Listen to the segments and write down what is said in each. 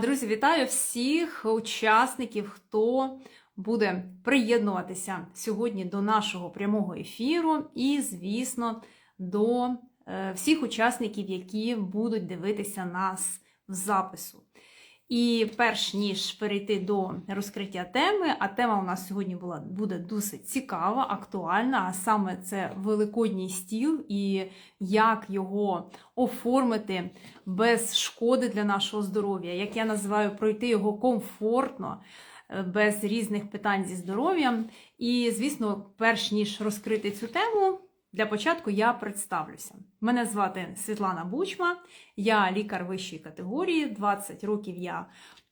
Друзі, вітаю всіх учасників, хто буде приєднуватися сьогодні до нашого прямого ефіру, і, звісно, до е, всіх учасників, які будуть дивитися нас в запису. І перш ніж перейти до розкриття теми, а тема у нас сьогодні була буде досить цікава, актуальна, а саме це великодній стіл і як його оформити без шкоди для нашого здоров'я, як я називаю, пройти його комфортно. е, Без різних питань зі здоров'ям. І, звісно, перш ніж розкрити цю тему, для початку я представлюся. Мене звати Світлана Бучма, я лікар вищої категорії. 20 років я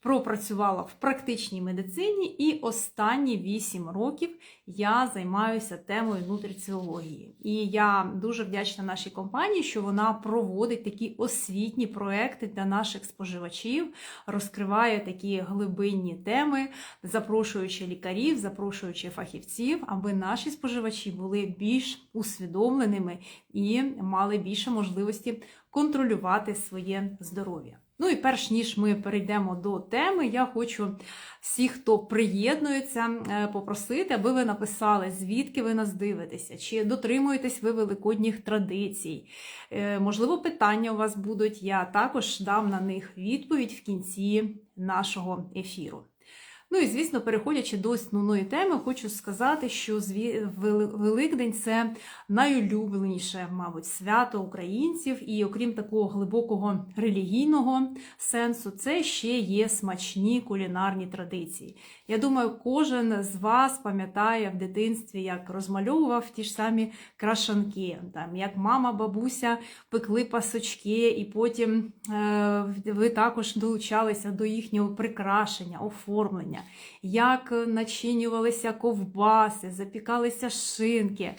пропрацювала в практичній медицині, і останні 8 років я займаюся темою нутриціології. І я дуже вдячна нашій компанії, що вона проводить такі освітні проекти для наших споживачів, розкриває такі глибинні теми, запрошуючи лікарів, запрошуючи фахівців, аби наші споживачі були більш усвідомленими і мали більше можливості контролювати своє здоров'я. Ну і перш ніж ми перейдемо до теми, я хочу всіх, хто приєднується, е, попросити, аби ви написали, звідки ви нас дивитеся, чи дотримуєтесь ви великодніх традицій. Е, Можливо, питання у вас будуть. Я також дам на них відповідь в кінці нашого ефіру. Ну і звісно, переходячи до основної теми, хочу сказати, що Великдень це найулюбленіше, мабуть, свято українців, і окрім такого глибокого релігійного сенсу, це ще є смачні кулінарні традиції. Я думаю, кожен з вас пам'ятає в дитинстві, як розмальовував ті ж самі крашанки, там як мама, бабуся пекли пасочки, і потім е, ви також долучалися до їхнього прикрашення, оформлення, як начинювалися ковбаси, запікалися шинки,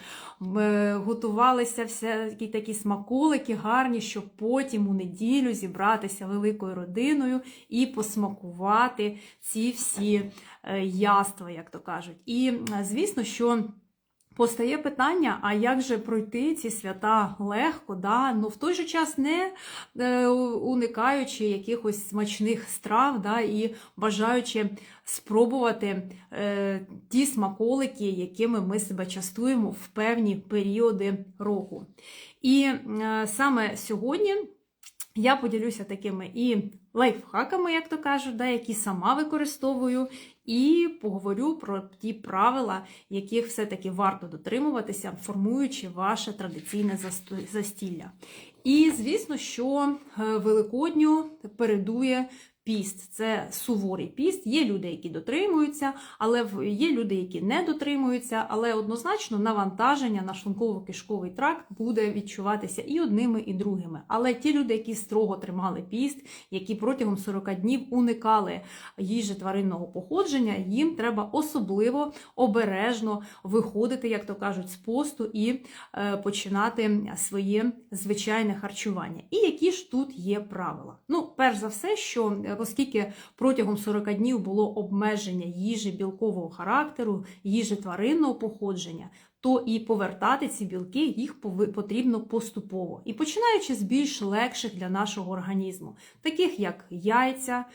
е, готувалися всякі такі смаколики гарні, щоб потім у неділю зібратися великою родиною і посмакувати ці всі е, яства, як то кажуть. І е, звісно, що. Постає питання, а як же пройти ці свята легко, да? ну в той же час не е, уникаючи якихось смачних страв да? і бажаючи спробувати е, ті смаколики, якими ми себе частуємо в певні періоди року. І е, саме сьогодні я поділюся такими і лайфхаками, як то кажуть, да, які сама використовую, і поговорю про ті правила, яких все-таки варто дотримуватися, формуючи ваше традиційне застілля. І, звісно, що е, Великодню передує піст. Це суворий піст. Є люди, які дотримуються, але є люди, які не дотримуються, але однозначно навантаження на шлунково-кишковий тракт буде відчуватися і одними, і другими. Але ті люди, які строго тримали піст, які протягом 40 днів уникали їжі тваринного походження, їм треба особливо обережно виходити, як то кажуть, з посту і е, починати своє звичайне харчування. І які ж тут є правила? Ну, перш за все, що оскільки протягом 40 днів було обмеження їжі білкового характеру, їжі тваринного походження, то і повертати ці білки їх потрібно поступово. І починаючи з більш легших для нашого організму, таких як яйця,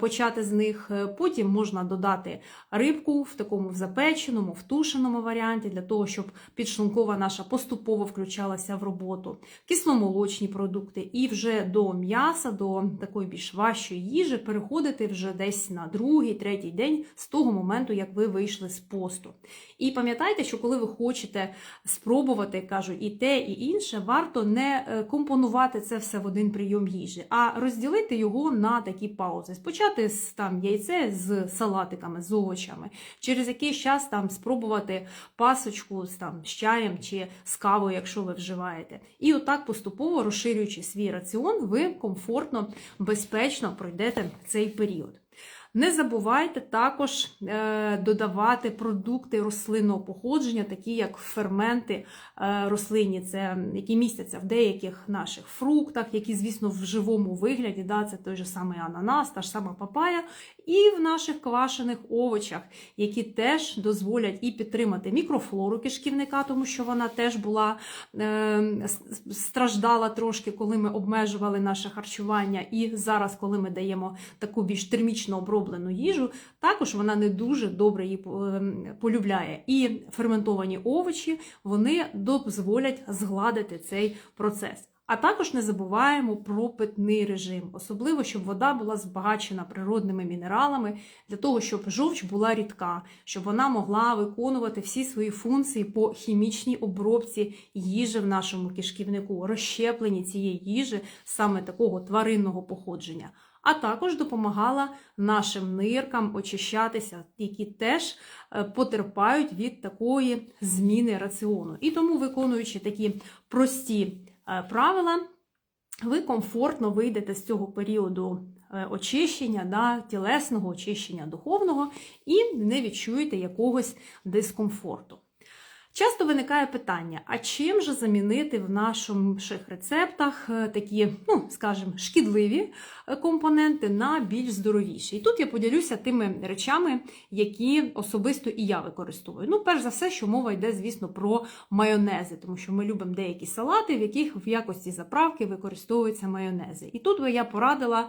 почати з них. Е, Потім можна додати рибку в такому в запеченому, в тушеному варіанті, для того, щоб підшлункова наша поступово включалася в роботу, кисломолочні продукти, і вже до м'яса, до такої більш важчої їжі переходити вже десь на другий, третій день з того моменту, як ви вийшли з посту. І пам'ятайте, що коли ви хочете спробувати, кажу, і те, і інше, варто не е, компонувати це все в один прийом їжі, а розділити його на такі паузи. Спочати з там яйце з салатиками, з овочами, через якийсь час там спробувати пасочку з там з чаєм чи з кавою, якщо ви вживаєте. І отак поступово розширюючи свій раціон, ви комфортно, безпечно пройдете цей період. Не забувайте також е, додавати продукти рослинного походження, такі як ферменти е, рослинні, це які містяться в деяких наших фруктах, які, звісно, в живому вигляді, да, це той же самий ананас, та ж сама папая, і в наших квашених овочах, які теж дозволять і підтримати мікрофлору кишківника, тому що вона теж була е, страждала трошки, коли ми обмежували наше харчування. І зараз, коли ми даємо таку більш термічно оброблену їжу, також вона не дуже добре її полюбляє. І ферментовані овочі вони дозволять згладити цей процес. А також не забуваємо про питний режим, особливо, щоб вода була збагачена природними мінералами, для того, щоб жовч була рідка, щоб вона могла виконувати всі свої функції по хімічній обробці їжі в нашому кишківнику, розщепленні цієї їжі саме такого тваринного походження. А також допомагала нашим ниркам очищатися, які теж е, потерпають від такої зміни раціону. І тому, виконуючи такі прості Е, правила, ви комфортно вийдете з цього періоду е, очищення, да, тілесного очищення духовного і не відчуєте якогось дискомфорту. Часто виникає питання: а чим же замінити в наших рецептах е, такі, ну, скажімо, шкідливі е, компоненти на більш здоровіші? І тут я поділюся тими речами, які особисто і я використовую. Ну, перш за все, що мова йде, звісно, про майонези, тому що ми любимо деякі салати, в яких в якості заправки використовуються майонези. І тут би я порадила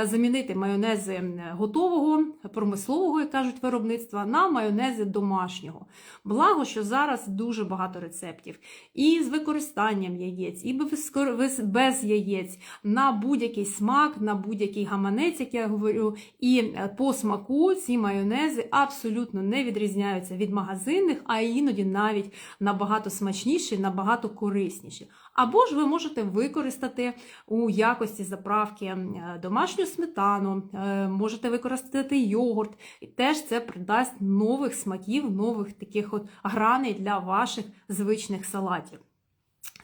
е, замінити майонези готового, промислового, як кажуть, виробництва на майонези домашнього. Благо, що зараз дуже багато рецептів. І з використанням яєць, і без яєць, на будь-який смак, на будь-який гаманець, як я говорю. І е, по смаку ці майонези абсолютно не відрізняються від магазинних, а іноді навіть набагато смачніші, набагато корисніші. Або ж ви можете використати у якості заправки е, домашню сметану, е, можете використати йогурт, і теж це придасть нових смаків, нових таких от граней для ваших звичних салатів.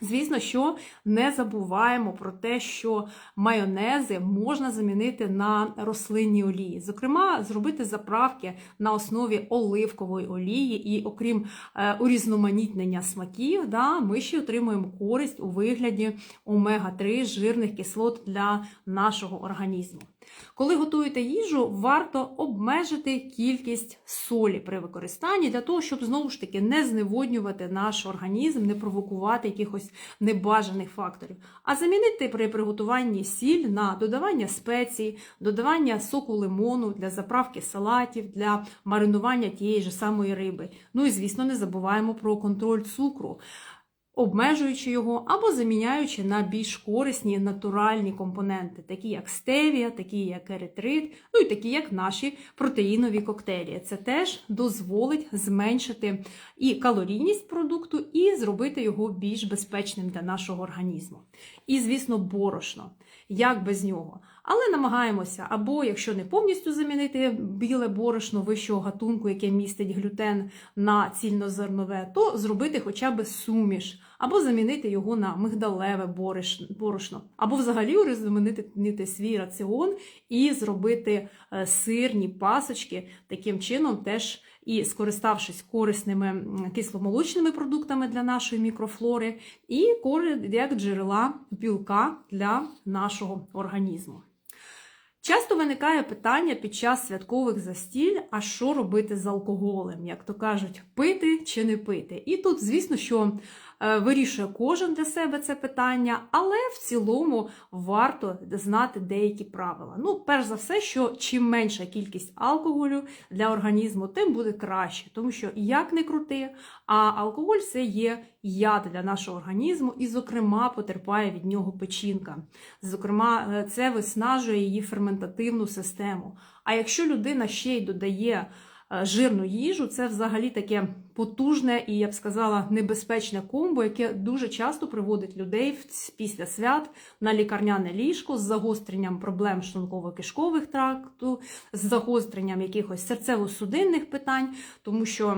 Звісно, що не забуваємо про те, що майонези можна замінити на рослинні олії. Зокрема, зробити заправки на основі оливкової олії, і, окрім е, урізноманітнення смаків, да, ми ще отримуємо користь у вигляді омега-3 жирних кислот для нашого організму. Коли готуєте їжу, варто обмежити кількість солі при використанні для того, щоб знову ж таки не зневоднювати наш організм, не провокувати якихось небажаних факторів, а замінити при приготуванні сіль на додавання спецій, додавання соку лимону для заправки салатів, для маринування тієї ж самої риби. Ну і, звісно, не забуваємо про контроль цукру обмежуючи його або заміняючи на більш корисні натуральні компоненти, такі як стевія, такі як еритрит, ну і такі як наші протеїнові коктейлі. Це теж дозволить зменшити і калорійність продукту, і зробити його більш безпечним для нашого організму. І, звісно, борошно. Як без нього? Але намагаємося, або якщо не повністю замінити біле борошно вищого гатунку, яке містить глютен на цільнозернове, то зробити хоча б суміш, або замінити його на мигдалеве борошно, або взагалі урізноманітнити свій раціон і зробити е, сирні пасочки, таким чином теж і скориставшись корисними кисломолочними продуктами для нашої мікрофлори, і як джерела білка для нашого організму. Часто виникає питання під час святкових застіль, а що робити з алкоголем, як то кажуть, пити чи не пити. І тут, звісно, що вирішує кожен для себе це питання, але в цілому варто знати деякі правила. Ну, перш за все, що чим менша кількість алкоголю для організму, тим буде краще, тому що як не крути, а алкоголь це є яд для нашого організму, і, зокрема, потерпає від нього печінка. Зокрема, е, це виснажує її ферментативну систему. А якщо людина ще й додає Е, жирну їжу, це взагалі таке потужне і, я б сказала, небезпечне комбо, яке дуже часто приводить людей після свят на лікарняне ліжко з загостренням проблем шлунково-кишкових тракту, з загостренням якихось серцево-судинних питань, тому що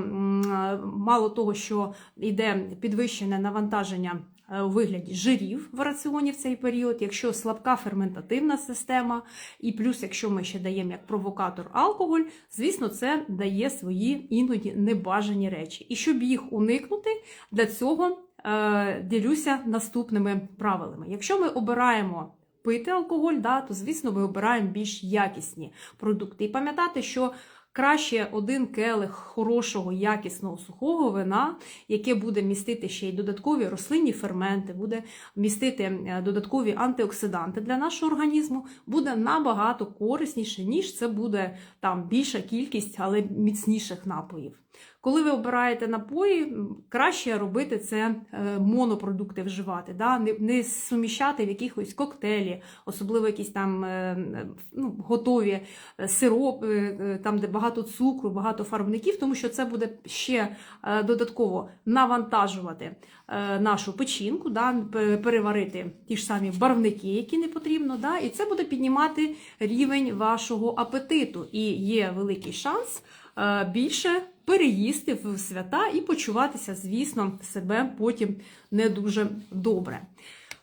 мало того, що йде підвищене навантаження е, у вигляді жирів в раціоні в цей період, якщо слабка ферментативна система, і плюс, якщо ми ще даємо як провокатор алкоголь, звісно, це дає свої іноді небажані речі. І щоб їх уникнути, для цього е, ділюся наступними правилами. Якщо ми обираємо пити алкоголь, да, то звісно ми обираємо більш якісні продукти. І пам'ятати, що краще один келих хорошого, якісного сухого вина, яке буде містити ще й додаткові рослинні ферменти, буде містити е, додаткові антиоксиданти для нашого організму, буде набагато корисніше, ніж це буде там більша кількість, але міцніших напоїв. Коли ви обираєте напої, краще робити це е, монопродукти вживати, да? не, не суміщати в якихось коктейлі, особливо якісь там е, ну, готові е, сиропи, там, де багато цукру, багато фарбників, тому що це буде ще додатково навантажувати нашу печінку, да? переварити ті ж самі барвники, які не потрібно, да? і це буде піднімати рівень вашого апетиту. І є великий шанс більше переїсти в свята і почуватися, звісно, себе потім не дуже добре.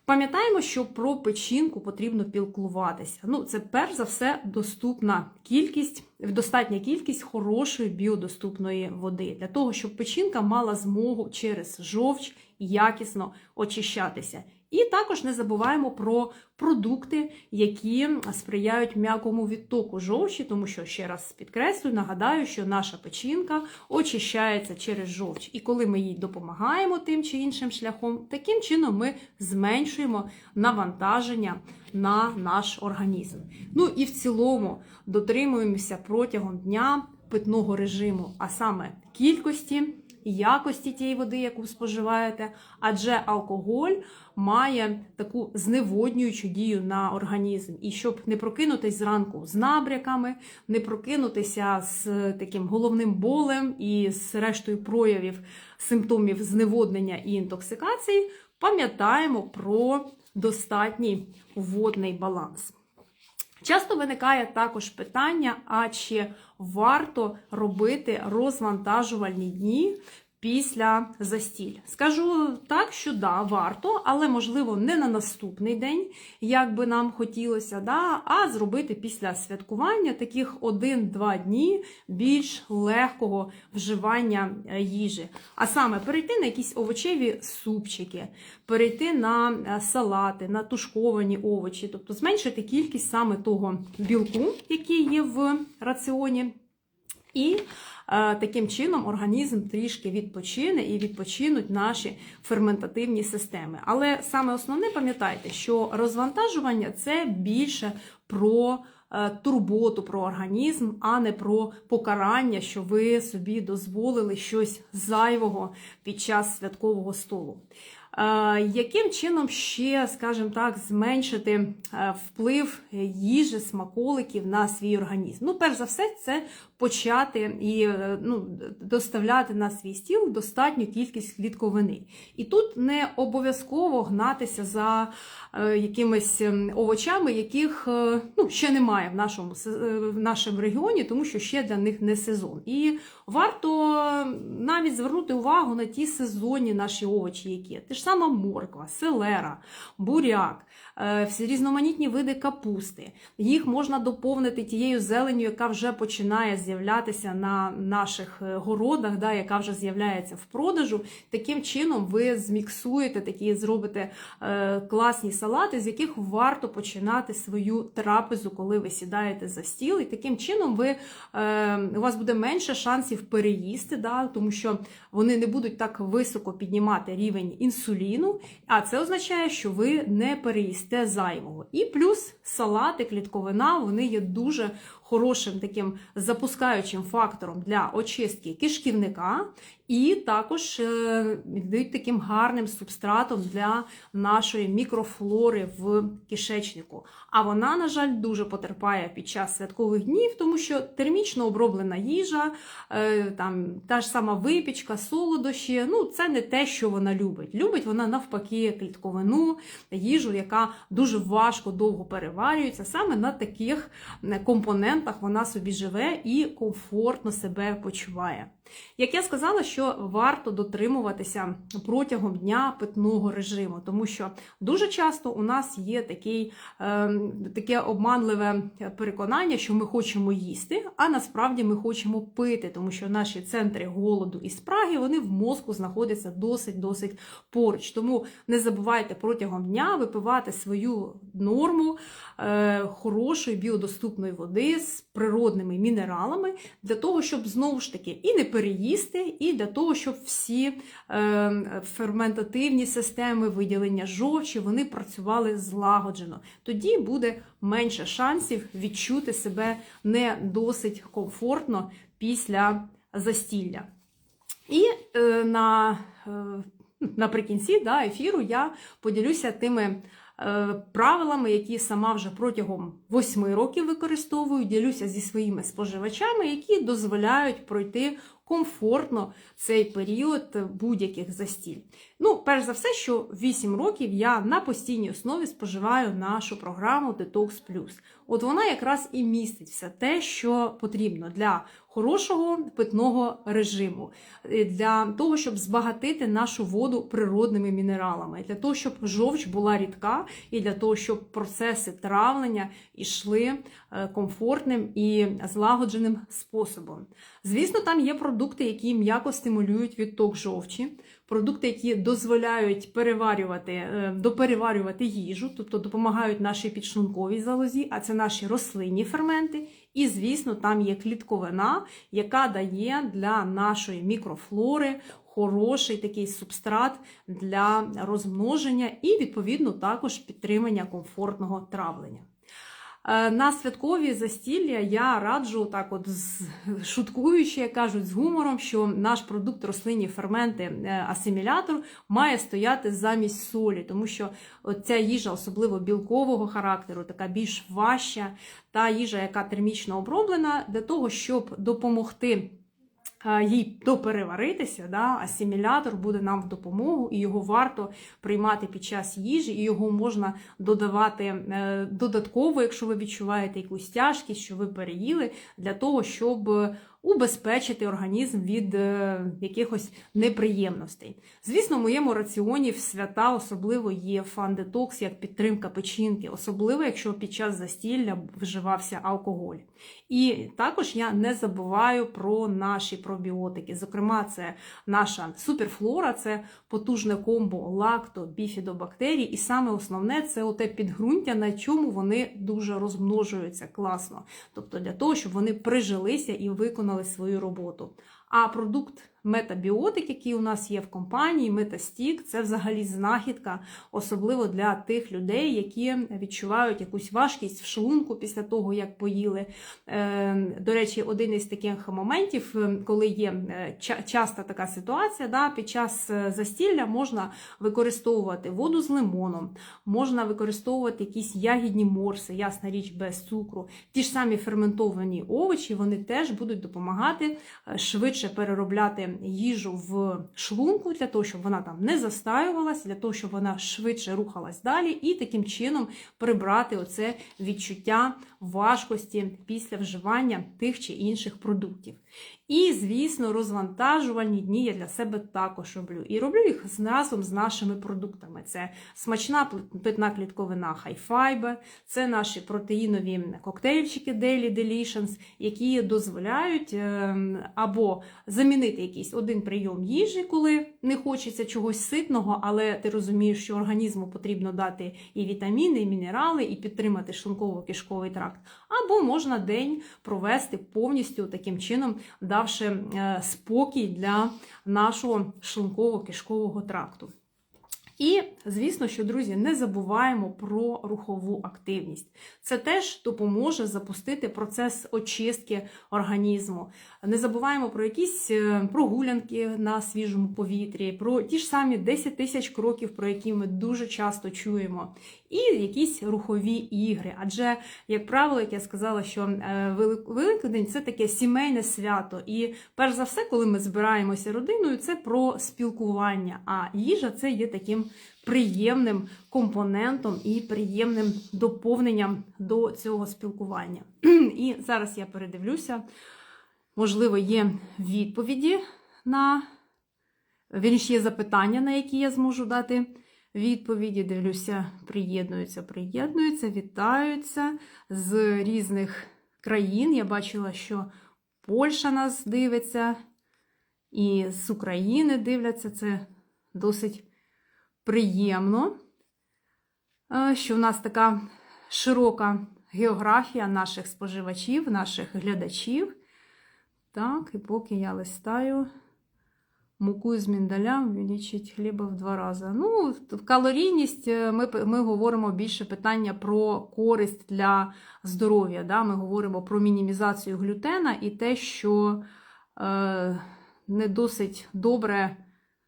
Пам'ятаємо, що про печінку потрібно пілкуватися. Ну, це перш за все доступна кількість, достатня кількість хорошої біодоступної води для того, щоб печінка мала змогу через жовч якісно очищатися. І також не забуваємо про продукти, які сприяють м'якому відтоку жовчі, тому що ще раз підкреслюю, нагадаю, що наша печінка очищається через жовч. І коли ми їй допомагаємо тим чи іншим шляхом, таким чином ми зменшуємо навантаження на наш організм. Ну і в цілому дотримуємося протягом дня питного режиму, а саме кількості. Якості тієї води, яку споживаєте, адже алкоголь має таку зневоднюючу дію на організм. І щоб не прокинутись зранку з набряками, не прокинутися з таким головним болем і з рештою проявів симптомів зневоднення і інтоксикації, пам'ятаємо про достатній водний баланс. Часто виникає також питання: а чи варто робити розвантажувальні дні після застіль? Скажу так, що да, варто, але можливо не на наступний день, як би нам хотілося, да, а зробити після святкування таких 1-2 дні більш легкого вживання е, їжі. А саме перейти на якісь овочеві супчики, перейти на е, салати, на тушковані овочі, тобто зменшити кількість саме того білку, який є в раціоні. І таким чином організм трішки відпочине і відпочинуть наші ферментативні системи. Але саме основне пам'ятайте, що розвантажування це більше про е, турботу про організм, а не про покарання, що ви собі дозволили щось зайвого під час святкового столу. Е, Яким чином ще, скажімо так, зменшити е, вплив їжі, смаколиків на свій організм? Ну, перш за все, це почати і е, ну, доставляти на свій стіл достатню кількість клітковини. І тут не обов'язково гнатися за якимись ем, овочами, яких ну, ще немає в нашому, в нашому регіоні, тому що ще для них не сезон. І варто навіть звернути увагу на ті сезонні наші овочі, які те ж сама морква, селера, буряк, різноманітні види капусти. Їх можна доповнити тією зеленню, яка вже починає з'являтися на наших е, городах, да, яка вже з'являється в продажу. Таким чином ви зміксуєте такі, зробите е, класні салати, з яких варто починати свою трапезу, коли ви сідаєте за стіл. І таким чином ви, е, у вас буде менше шансів переїсти, да, тому що вони не будуть так високо піднімати рівень інсуліну, а це означає, що ви не переїсте зайвого. І плюс салати, клітковина, вони є дуже хорошим таким запускаючим фактором для очистки кишківника, і також е, йдуть таким гарним субстратом для нашої мікрофлори в кишечнику. А вона, на жаль, дуже потерпає під час святкових днів, тому що термічно оброблена їжа, е, там та ж сама випічка, солодощі, ну це не те, що вона любить. Любить вона навпаки клітковину, їжу, яка дуже важко довго переварюється. Саме на таких е, компонентах вона собі живе і комфортно себе почуває. Як я сказала, що варто дотримуватися протягом дня питного режиму, тому що дуже часто у нас є такий, е, таке обманливе переконання, що ми хочемо їсти, а насправді ми хочемо пити, тому що наші центри голоду і спраги вони в мозку знаходяться досить-досить поруч. Тому не забувайте протягом дня випивати свою норму е, хорошої біодоступної води з природними мінералами для того, щоб знову ж таки і не переїсти, і для того, щоб всі е, ферментативні системи виділення жовчі вони працювали злагоджено. Тоді буде менше шансів відчути себе не досить комфортно після застілля. І е, на, е, наприкінці да, ефіру я поділюся тими. Правилами, які сама вже протягом 8 років використовую, ділюся зі своїми споживачами, які дозволяють пройти комфортно цей період будь-яких застіль. Ну, перш за все, що 8 років я на постійній основі споживаю нашу програму Detox Plus. От вона якраз і містить все те, що потрібно для хорошого питного режиму, е, для того, щоб збагатити нашу воду природними мінералами, для того, щоб жовч була рідка, і для того, щоб процеси травлення йшли е, комфортним і злагодженим способом. Звісно, там є продукти, які м'яко стимулюють відток жовчі, продукти, які дозволяють переварювати, е, допереварювати їжу, тобто допомагають нашій підшлунковій залозі, а це наші рослинні ферменти. І, звісно, там є клітковина, яка дає для нашої мікрофлори хороший такий субстрат для розмноження і, відповідно, також підтримання комфортного травлення. Е, На святкові застілля я раджу так, от шуткуючи, як кажуть, з гумором, що наш продукт рослинні ферменти е, асимілятор має стояти замість солі, тому що ця їжа, особливо білкового характеру, така більш важча, та їжа, яка термічно оброблена, для того, щоб допомогти. Е, Їй допереваритися, да, асимілятор буде нам в допомогу, і його варто приймати під час їжі, і його можна додавати е, додатково, якщо ви відчуваєте якусь тяжкість, що ви переїли, для того, щоб убезпечити організм від е, якихось неприємностей. Звісно, в моєму раціоні в свята особливо є фан-детокс як підтримка печінки, особливо якщо під час застілля вживався алкоголь. І також я не забуваю про наші пробіотики. Зокрема, це наша суперфлора, це потужне комбо лакто, біфідобактерій, і саме основне це оте підґрунтя, на чому вони дуже розмножуються класно. Тобто для того, щоб вони прижилися і виконали свою роботу. А продукт метабіотик, який у нас є в компанії, метастік, це взагалі знахідка, особливо для тих людей, які відчувають якусь важкість в шлунку після того, як поїли. Е, До речі, один із таких моментів, е, коли є е, ча- часта така ситуація, да, під час застілля можна використовувати воду з лимоном, можна використовувати якісь ягідні морси, ясна річ, без цукру. Ті ж самі ферментовані овочі, вони теж будуть допомагати швидше переробляти їжу в шлунку, для того, щоб вона там не застаювалась, для того, щоб вона швидше рухалась далі, і таким чином прибрати оце відчуття важкості після вживання тих чи інших продуктів. І, звісно, розвантажувальні дні я для себе також роблю. І роблю їх разом з нашими продуктами. Це смачна питна клітковина High Fiber, це наші протеїнові коктейльчики Daily Deletions, які дозволяють ем, або замінити якийсь один прийом їжі, коли не хочеться чогось ситного, але ти розумієш, що організму потрібно дати і вітаміни, і мінерали, і підтримати шлунково-кишковий тракт. Або можна день провести повністю таким чином, давши е, спокій для нашого шлунково-кишкового тракту. І, звісно, що, друзі, не забуваємо про рухову активність. Це теж допоможе запустити процес очистки організму. Не забуваємо про якісь е, прогулянки на свіжому повітрі, про ті ж самі 10 тисяч кроків, про які ми дуже часто чуємо, і якісь рухові ігри. Адже, як правило, як я сказала, що е, Велик- Великдень це таке сімейне свято. І перш за все, коли ми збираємося родиною, це про спілкування. А їжа це є таким приємним компонентом і приємним доповненням до цього спілкування. І зараз я передивлюся, можливо, є відповіді на вірніше, є запитання, на які я зможу дати відповіді. Дивлюся, приєднуються, приєднуються, вітаються з різних країн. Я бачила, що Польща нас дивиться, і з України дивляться. Це досить приємно, е, що в нас така широка географія наших споживачів, наших глядачів. Так, і поки я листаю муку з міндалям увеличить хліба в два рази. Ну, калорійність е, ми ми говоримо більше питання про користь для здоров'я. Да? Ми говоримо про мінімізацію глютена і те, що е, не досить добре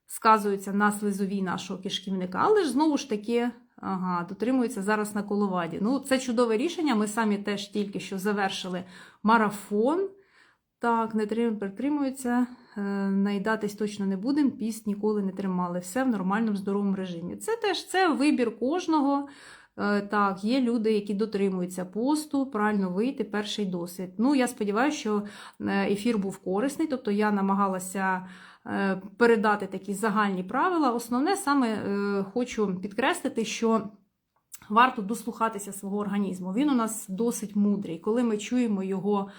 сказується на слизовій нашого кишківника. Але ж знову ж таки. Ага, дотримується зараз на коловаді. Ну, це чудове рішення. Ми самі теж тільки що завершили марафон. Так, не притримуються, е, наїдатись точно не будемо, піст ніколи не тримали. Все в нормальному здоровому режимі. Це теж це вибір кожного. Е, так, є люди, які дотримуються посту, правильно вийти, перший досвід. Ну, я сподіваюся, що е, ефір був корисний, тобто я намагалася передати такі загальні правила. Основне саме хочу підкреслити, що. Варто дослухатися свого організму. Він у нас досить мудрий. Коли ми чуємо його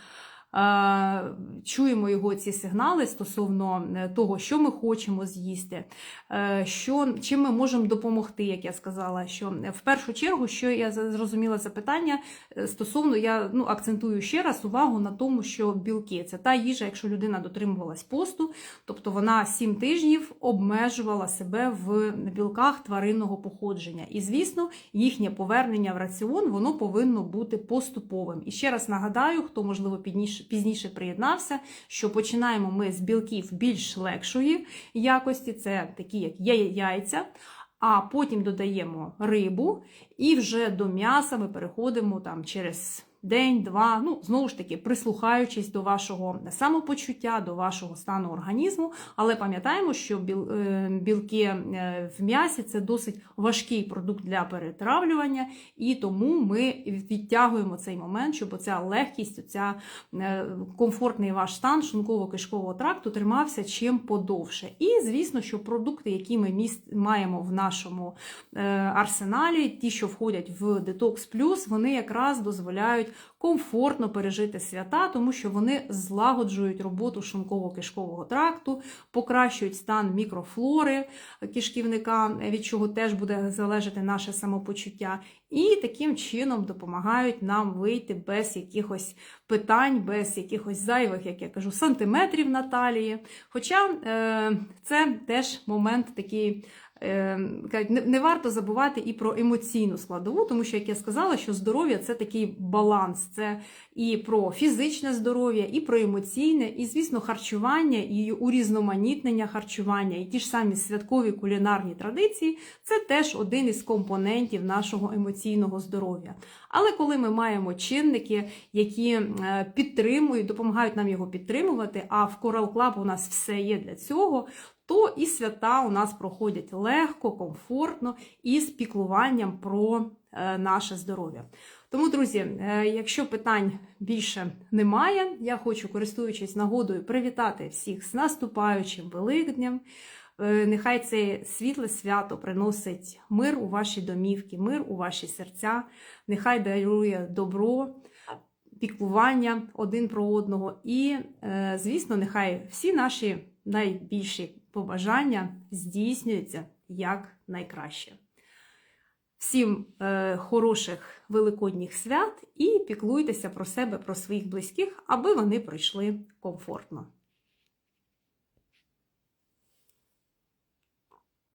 чуємо його ці сигнали стосовно е, того, що ми хочемо з'їсти, е, що, чим ми можемо допомогти, як я сказала, що в першу чергу, що я зрозуміла запитання е, стосовно, я ну, акцентую ще раз увагу на тому, що білки це та їжа, якщо людина дотримувалась посту, тобто вона 7 тижнів обмежувала себе в білках тваринного походження. І, звісно, їхнє повернення в раціон воно повинно бути поступовим. І ще раз нагадаю, хто можливо підніше пізніше приєднався, що починаємо ми з білків більш легшої якості, це такі, як яйця. А потім додаємо рибу, і вже до м'яса ми переходимо там через день, два. Ну, знову ж таки, прислухаючись до вашого самопочуття, до вашого стану організму. Але пам'ятаємо, що е, білки е, в м'ясі це досить важкий продукт для перетравлювання, і тому ми відтягуємо цей момент, щоб оця легкість, оця е, комфортний ваш стан шлунково-кишкового тракту тримався чим подовше. І, звісно, що продукти, які ми маємо в нашому арсеналі, ті, що входять в Detox Plus, вони якраз дозволяють комфортно пережити свята, тому що вони злагоджують роботу шлунково-кишкового тракту, покращують стан мікрофлори кишківника, від чого теж буде залежати наше самопочуття. І таким чином допомагають нам вийти без якихось питань, без якихось зайвих, як я кажу, сантиметрів на талії. Хоча е, це теж момент такий не варто забувати і про емоційну складову, тому що, як я сказала, що здоров'я це такий баланс, це і про фізичне здоров'я, і про емоційне, і, звісно, харчування, і урізноманітнення харчування, і ті ж самі святкові кулінарні традиції це теж один із компонентів нашого емоційного здоров'я. Але коли ми маємо чинники, які е, підтримують, допомагають нам його підтримувати, а в Coral Club у нас все є для цього, то і свята у нас проходять легко, комфортно і з піклуванням про е, наше здоров'я. Тому, друзі, е, якщо питань більше немає, я хочу, користуючись нагодою, привітати всіх з наступаючим Великднем. Е, нехай це світле свято приносить мир у ваші домівки, мир у ваші серця, нехай дарує добро, піклування один про одного. І, звісно, нехай всі наші найбільші побажання здійснюються як найкраще. Всім е, хороших великодніх свят і піклуйтеся про себе, про своїх близьких, аби вони пройшли комфортно.